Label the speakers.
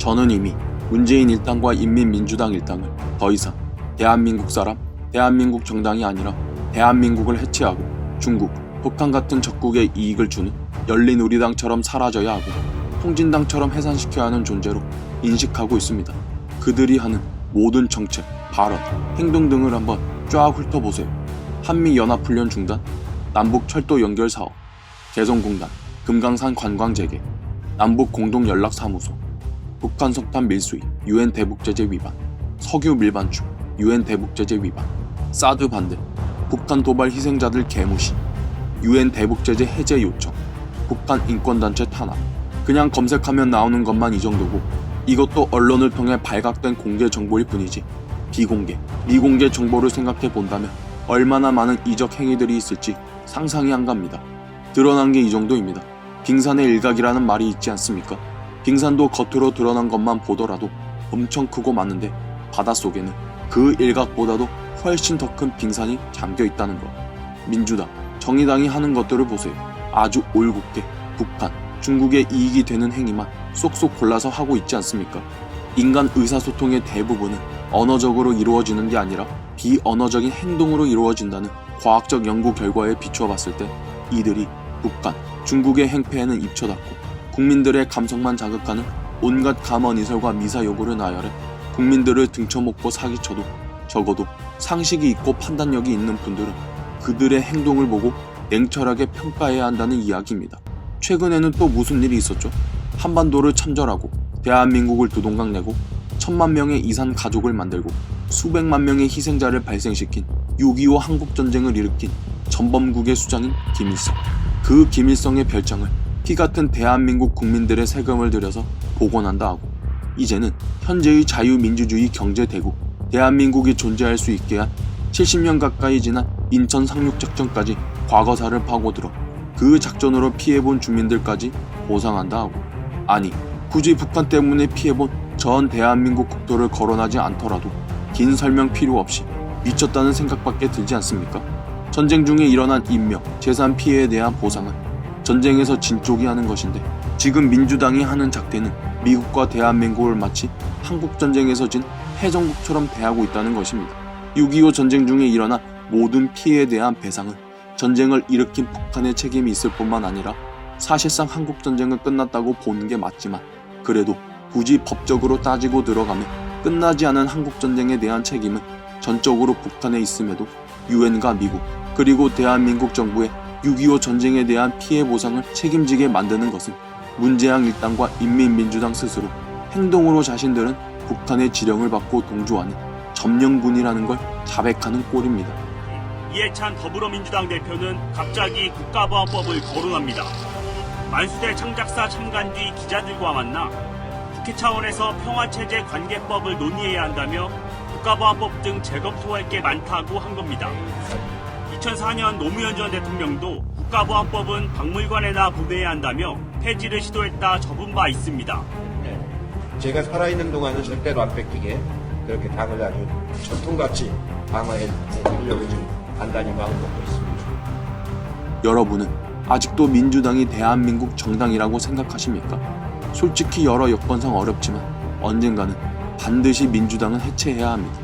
Speaker 1: 저는 이미 문재인 일당과 인민민주당 일당을 더 이상 대한민국 사람, 대한민국 정당이 아니라 대한민국을 해체하고 중국, 북한 같은 적국의 이익을 주는 열린 우리당처럼 사라져야 하고 통진당처럼 해산시켜야 하는 존재로 인식하고 있습니다. 그들이 하는 모든 정책, 발언, 행동 등을 한번 쫙 훑어보세요. 한미연합훈련 중단, 남북 철도 연결 사업, 개성공단, 금강산 관광 재개, 남북 공동연락사무소, 북한 석탄 밀수입, 유엔 대북제재 위반, 석유 밀반출, 유엔 대북제재 위반, 사드 반대, 북한 도발 희생자들 개무시, 유엔 대북제재 해제 요청, 북한 인권단체 탄압. 그냥 검색하면 나오는 것만 이 정도고 이것도 언론을 통해 발각된 공개 정보일 뿐이지 비공개, 미공개 정보를 생각해 본다면 얼마나 많은 이적 행위들이 있을지 상상이 안 갑니다. 드러난 게 이 정도입니다. 빙산의 일각이라는 말이 있지 않습니까? 빙산도 겉으로 드러난 것만 보더라도 엄청 크고 많은데 바닷속에는 그 일각보다도 훨씬 더 큰 빙산이 잠겨 있다는 것. 민주당, 정의당이 하는 것들을 보세요. 아주 올곧게 북한, 중국의 이익이 되는 행위만 쏙쏙 골라서 하고 있지 않습니까? 인간 의사소통의 대부분은 언어적으로 이루어지는 게 아니라 비언어적인 행동으로 이루어진다는 과학적 연구 결과에 비추어 봤을 때 이들이 북한, 중국의 행패에는 입혀닫고 국민들의 감성만 자극하는 온갖 감언이설과 미사 요구를 나열해 국민들을 등쳐먹고 사기쳐도 적어도 상식이 있고 판단력이 있는 분들은 그들의 행동을 보고 냉철하게 평가해야 한다는 이야기입니다. 최근에는 또 무슨 일이 있었죠? 한반도를 참전하고 대한민국을 두동강 내고 천만 명의 이산 가족을 만들고 수백만 명의 희생자를 발생시킨 6.25 한국전쟁을 일으킨 전범국의 수장인 김일성. 그 김일성의 별장을 피 같은 대한민국 국민들의 세금을 들여서 복원한다 하고 이제는 현재의 자유민주주의 경제대국 대한민국이 존재할 수 있게 한 70년 가까이 지난 인천 상륙작전까지 과거사를 파고들어 그 작전으로 피해본 주민들까지 보상한다 하고 아니 굳이 북한 때문에 피해본 전 대한민국 국토를 거론하지 않더라도 긴 설명 필요 없이 미쳤다는 생각밖에 들지 않습니까? 전쟁 중에 일어난 인명, 재산 피해에 대한 보상은 전쟁에서 진 쪽이 하는 것인데 지금 민주당이 하는 작태는 미국과 대한민국을 마치 한국 전쟁에서 진 해전국처럼 대하고 있다는 것입니다. 6.25 전쟁 중에 일어난 모든 피해에 대한 배상은 전쟁을 일으킨 북한의 책임이 있을 뿐만 아니라 사실상 한국 전쟁은 끝났다고 보는 게 맞지만 그래도 굳이 법적으로 따지고 들어가면 끝나지 않은 한국 전쟁에 대한 책임은 전적으로 북한에 있음에도 유엔과 미국 그리고 대한민국 정부의 6.25 전쟁에 대한 피해 보상을 책임지게 만드는 것은 문재양 일당과 인민민주당 스스로 행동으로 자신들은 북한의 지령을 받고 동조하는 점령군이라는 걸 자백하는 꼴입니다.
Speaker 2: 이해찬 더불어민주당 대표는 갑자기 국가보안법을 거론합니다. 만수대 창작사 참관 뒤 기자들과 만나 국회 차원에서 평화체제 관계법을 논의해야 한다며 국가보안법 등 재검토할 게 많다고 한 겁니다. 2004년 노무현 전 대통령도 국가보안법은 박물관에나 보내야 한다며 폐지를 시도했다 접은 바 있습니다.
Speaker 3: 네. 제가 살아있는 동안은 절대로 안 뺏기게 그렇게 당을 아주 전통같이 방어해 드리려고 지금 단단히 마음 먹고 있습니다.
Speaker 1: 여러분은 아직도 민주당이 대한민국 정당이라고 생각하십니까? 솔직히 여러 여건상 어렵지만 언젠가는 반드시 민주당은 해체해야 합니다.